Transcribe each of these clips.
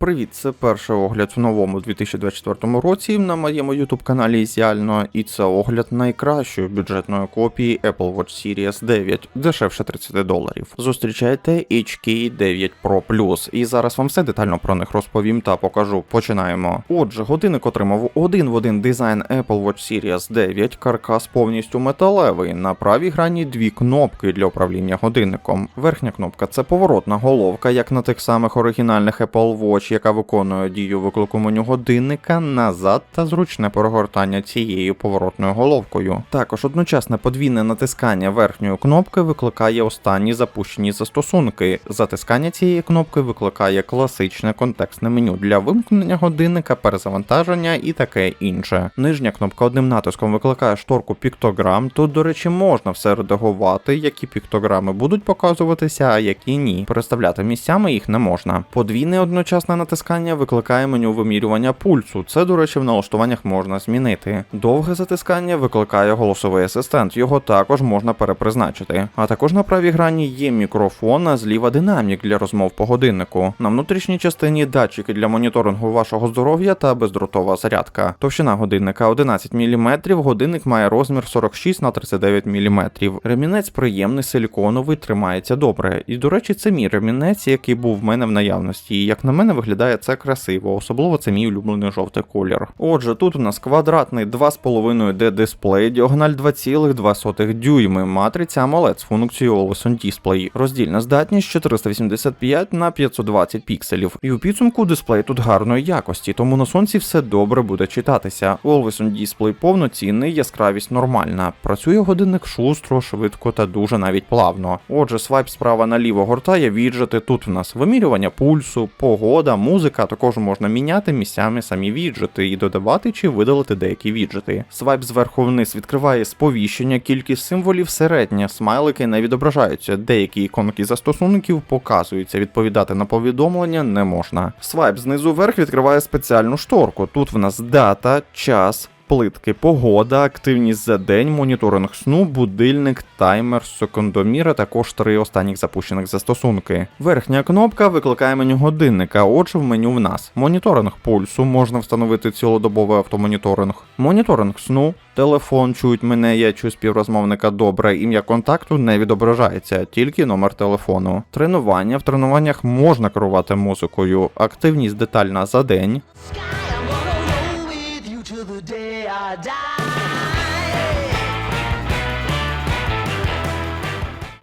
Привіт, це перший огляд в новому 2024 році на моєму YouTube каналі Ізіально, і це огляд найкращої бюджетної копії Apple Watch Series 9, дешевше 30 доларів. Зустрічайте HK 9 Pro Plus, і зараз вам все детально про них розповім та покажу. Починаємо. Отже, годинник отримав один в один дизайн Apple Watch Series 9, каркас повністю металевий. На правій грані дві кнопки для управління годинником. Верхня кнопка це поворотна головка, як на тих самих оригінальних Apple Watch, яка виконує дію виклику меню годинника назад та зручне перегортання цією поворотною головкою. Також одночасне подвійне натискання верхньої кнопки викликає останні запущені застосунки. Затискання цієї кнопки викликає класичне контекстне меню для вимкнення годинника, перезавантаження і таке інше. Нижня кнопка одним натиском викликає шторку піктограм. Тут, до речі, можна все редагувати, які піктограми будуть показуватися, а які ні. Переставляти місцями їх не можна. Подвійне одночасне натискання викликає меню вимірювання пульсу. Це, до речі, в налаштуваннях можна змінити. Довге затискання викликає голосовий асистент, його також можна перепризначити. А також на правій грані є мікрофон, а зліва динамік для розмов по годиннику. На внутрішній частині датчики для моніторингу вашого здоров'я та бездротова зарядка. Товщина годинника 11 мм, годинник має розмір 46 на 39 мм. Ремінець приємний, силіконовий, тримається добре. І, до речі, це мій ремінець, який був в мене в наявності. І як на мене виглядає це красиво, особливо це мій улюблений жовтий колір. Отже, тут у нас квадратний 2,5 D дисплей, діагональ 2,2 дюйми, матриця AMOLED з функцією Always On Display, роздільна здатність 485 на 520 пікселів. І у підсумку дисплей тут гарної якості, тому на сонці все добре буде читатися. Always On Display повноцінний, яскравість нормальна. Працює годинник шустро, швидко та дуже навіть плавно. Отже, свайп справа наліво гортає віджити. Тут в нас вимірювання пульсу, погода, музика. Також можна міняти місцями самі віджити і додавати чи видалити деякі віджити. Свайп зверху вниз відкриває сповіщення, кількість символів середня, смайлики не відображаються. Деякі іконки застосунків показуються. Відповідати на повідомлення не можна. Свайп знизу вверх відкриває спеціальну шторку. Тут в нас дата, час. Плитки, погода, активність за день, моніторинг сну, будильник, таймер, секундомір, а також три останніх запущених застосунки. Верхня кнопка викликає меню годинника, отже в меню в нас. Моніторинг пульсу, можна встановити цілодобовий автомоніторинг, моніторинг сну, телефон чують мене, я чую співрозмовника добре, ім'я контакту не відображається, тільки номер телефону. Тренування в тренуваннях можна керувати музикою, активність детальна за день.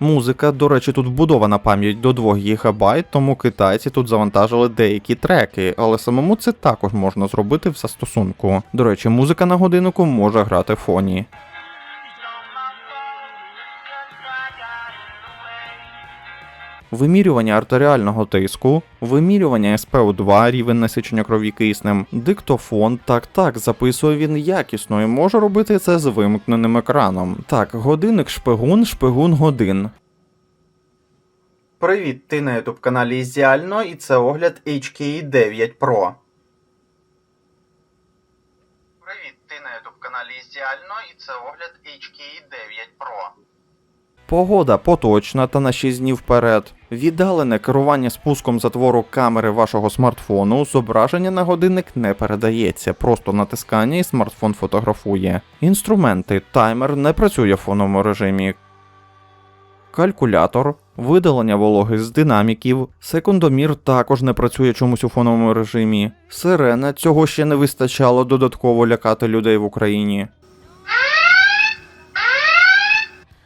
Музика, до речі, тут вбудована пам'ять до 2 ГБ, тому китайці тут завантажили деякі треки, але самому це також можна зробити в застосунку. До речі, музика на годиннику може грати в фоні. Вимірювання артеріального тиску, вимірювання СПО2, рівень насичення крові киснем, диктофон, так так, записує він якісно і може робити це з вимкненим екраном. Так, годинник шпигун, шпигун годин. Привіт, ти на ютуб каналі Ізіально і це огляд HK 9 Pro. Привіт, ти на ютуб каналі Ізіально і це огляд HK 9 Pro. Погода поточна та на 6 днів вперед. Віддалене керування спуском затвору камери вашого смартфону. Зображення на годинник не передається, просто натискання і смартфон фотографує. Інструменти, таймер не працює в фоновому режимі. Калькулятор, видалення вологи з динаміків, секундомір також не працює чомусь у фоновому режимі. Сирена цього ще не вистачало додатково лякати людей в Україні.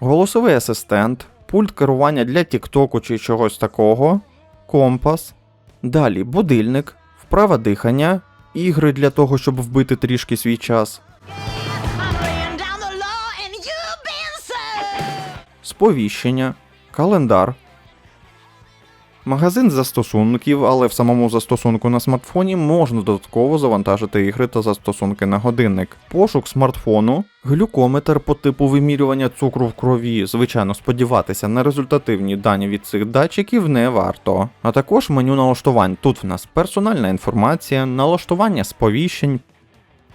Голосовий асистент, пульт керування для Тіктоку чи чогось такого, компас. Далі будильник, вправа дихання, ігри для того, щоб вбити трішки свій час, Сповіщення, laying Магазин застосунків, але в самому застосунку на смартфоні можна додатково завантажити ігри та застосунки на годинник. Пошук смартфону, глюкометр по типу вимірювання цукру в крові. Звичайно, сподіватися на результативні дані від цих датчиків не варто. А також меню налаштувань. Тут в нас персональна інформація, налаштування сповіщень,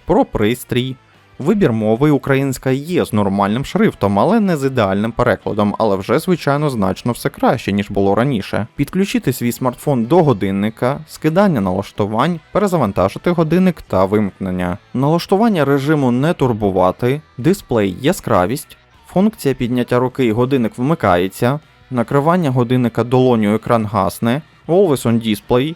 про пристрій, Вибір мови українська є з нормальним шрифтом, але не з ідеальним перекладом, але вже звичайно значно все краще, ніж було раніше. Підключити свій смартфон до годинника, скидання налаштувань, перезавантажити годинник та вимкнення. Налаштування режиму не турбувати, дисплей яскравість, функція підняття руки і годинник вмикається, накривання годинника долоню екран гасне, Always on Display,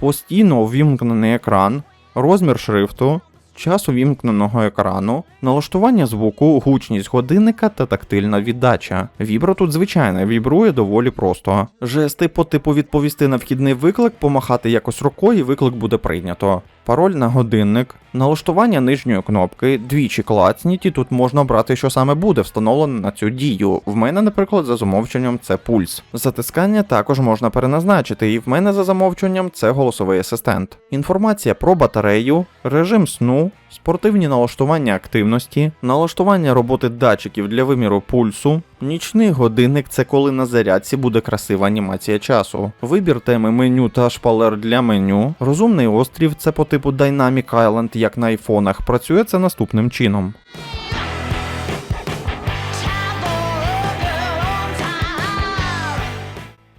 постійно увімкнений екран, розмір шрифту, час увімкненого екрану, налаштування звуку, гучність годинника та тактильна віддача. Вібро тут звичайне, вібрує доволі просто. Жести по типу відповісти на вхідний виклик, помахати якось рукою, і виклик буде прийнято. Пароль на годинник, налаштування нижньої кнопки, двічі клацніть, і тут можна обрати, що саме буде встановлено на цю дію. В мене, наприклад, за замовченням це пульс. Затискання також можна переназначити, і в мене за замовченням це голосовий асистент. Інформація про батарею, режим сну, спортивні налаштування активності, налаштування роботи датчиків для виміру пульсу. Нічний годинник це коли на зарядці буде красива анімація часу. Вибір теми меню та шпалер для меню. Розумний острів це по типу Dynamic Island, як на айфонах. Працює це наступним чином.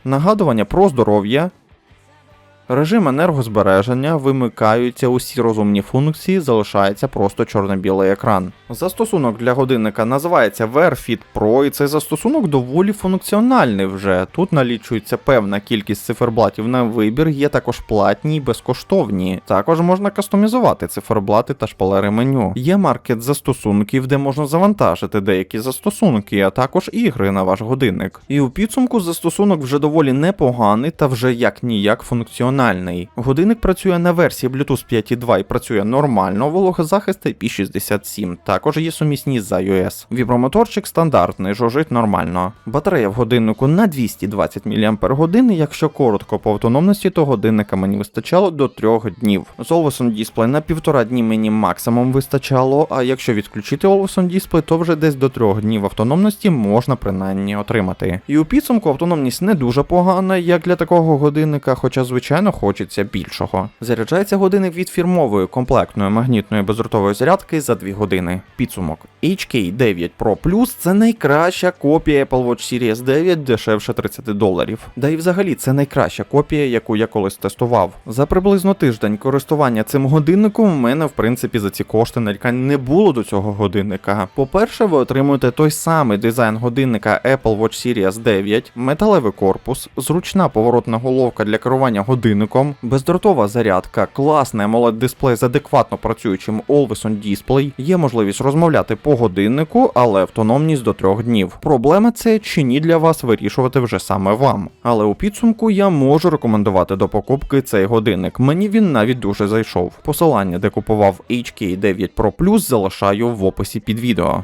Нагадування про здоров'я. Режим енергозбереження вимикаються усі розумні функції, залишається просто чорно-білий екран. Застосунок для годинника називається VearFit Pro, і цей застосунок доволі функціональний вже. Тут налічується певна кількість циферблатів на вибір, є також платні і безкоштовні. Також можна кастомізувати циферблати та шпалери меню. Є маркет застосунків, де можна завантажити деякі застосунки, а також ігри на ваш годинник. І у підсумку застосунок вже доволі непоганий та вже як ніяк функціональний. Годинник працює на версії Bluetooth 5.2 і працює нормально, вологозахист IP67. Також є сумісні з iOS. Вібромоторчик стандартний, жужить нормально. Батарея в годиннику на 220 мАч. Якщо коротко по автономності, то годинника мені вистачало до 3 днів. З Always On Display на півтора дні мені максимум вистачало, а якщо відключити Always On Display, то вже десь до 3 днів автономності можна принаймні отримати. І у підсумку автономність не дуже погана, як для такого годинника, хоча, звичайно, хочеться більшого. Заряджається годинник від фірмової комплектної магнітної бездротової зарядки за 2 години. Підсумок. HK9 Pro Plus це найкраща копія Apple Watch Series 9 дешевше 30 доларів. Да і взагалі це найкраща копія, яку я колись тестував. За приблизно тиждень користування цим годинником у мене, в принципі, за ці кошти нарікань не було до цього годинника. По-перше, ви отримуєте той самий дизайн годинника Apple Watch Series 9, металевий корпус, зручна поворотна головка для керування годинником, бездротова зарядка, класний amoled дисплей з адекватно працюючим Always On Display, є можливість розмовляти по годиннику, але автономність до трьох днів. Проблема це чи ні для вас вирішувати вже саме вам. Але у підсумку я можу рекомендувати до покупки цей годинник. Мені він навіть дуже зайшов. Посилання, де купував HK9 Pro Plus, залишаю в описі під відео.